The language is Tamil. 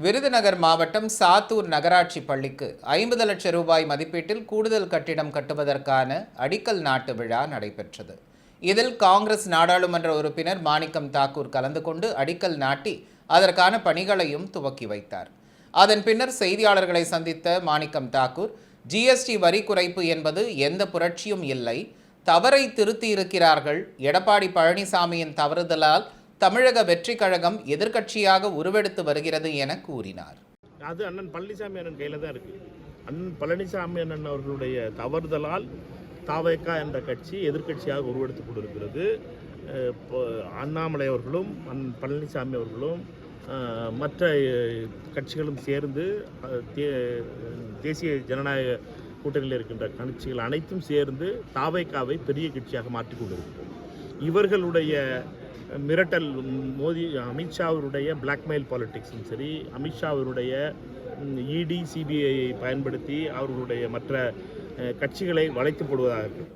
விருதுநகர் மாவட்டம் சாத்தூர் நகராட்சி பள்ளிக்கு ஐம்பது லட்சம் ரூபாய் மதிப்பீட்டில் கூடுதல் கட்டிடம் கட்டுவதற்கான அடிக்கல் நாட்டு விழா நடைபெற்றது. இதில் காங்கிரஸ் நாடாளுமன்ற உறுப்பினர் மாணிக்கம் தாக்கூர் கலந்து கொண்டு அடிக்கல் நாட்டி அதற்கான பணிகளையும் துவக்கி வைத்தார். அதன் பின்னர் செய்தியாளர்களை சந்தித்த மாணிக்கம் தாக்கூர் ஜிஎஸ்டி வரி குறைப்பு என்பது எந்த புரட்சியும் இல்லை தவறை திருத்தி இருக்கிறார்கள் எடப்பாடி பழனிசாமியின் தவறுதலால் தமிழக வெற்றி கழகம் எதிர்க்கட்சியாக உருவெடுத்து வருகிறது என கூறினார். அது அண்ணன் பழனிசாமி அண்ணன் கையில் தான் இருக்குது அண்ணன் பழனிசாமி அண்ணன் அவர்களுடைய தவறுதலால் தாவேக்கா என்ற கட்சி எதிர்க்கட்சியாக உருவெடுத்து கொண்டிருக்கிறது. இப்போ அண்ணாமலை அவர்களும் அண்ணன் பழனிசாமி அவர்களும் மற்ற கட்சிகளும் சேர்ந்து தேசிய ஜனநாயக கூட்டணியில் இருக்கின்ற கட்சிகள் அனைத்தும் சேர்ந்து தாவைக்காவை பெரிய கட்சியாக மாற்றிக் கொண்டிருக்கிறது இவர்களுடைய மிரட்டல் மோடி அமித்ஷா அவருடைய பிளாக்மெயில் பாலிட்டிக்ஸும் சரி அமித்ஷா அவருடைய இடி சிபிஐயை பயன்படுத்தி அவர்களுடைய மற்ற கட்சிகளை வளைத்து போடுவதாக இருக்கிறது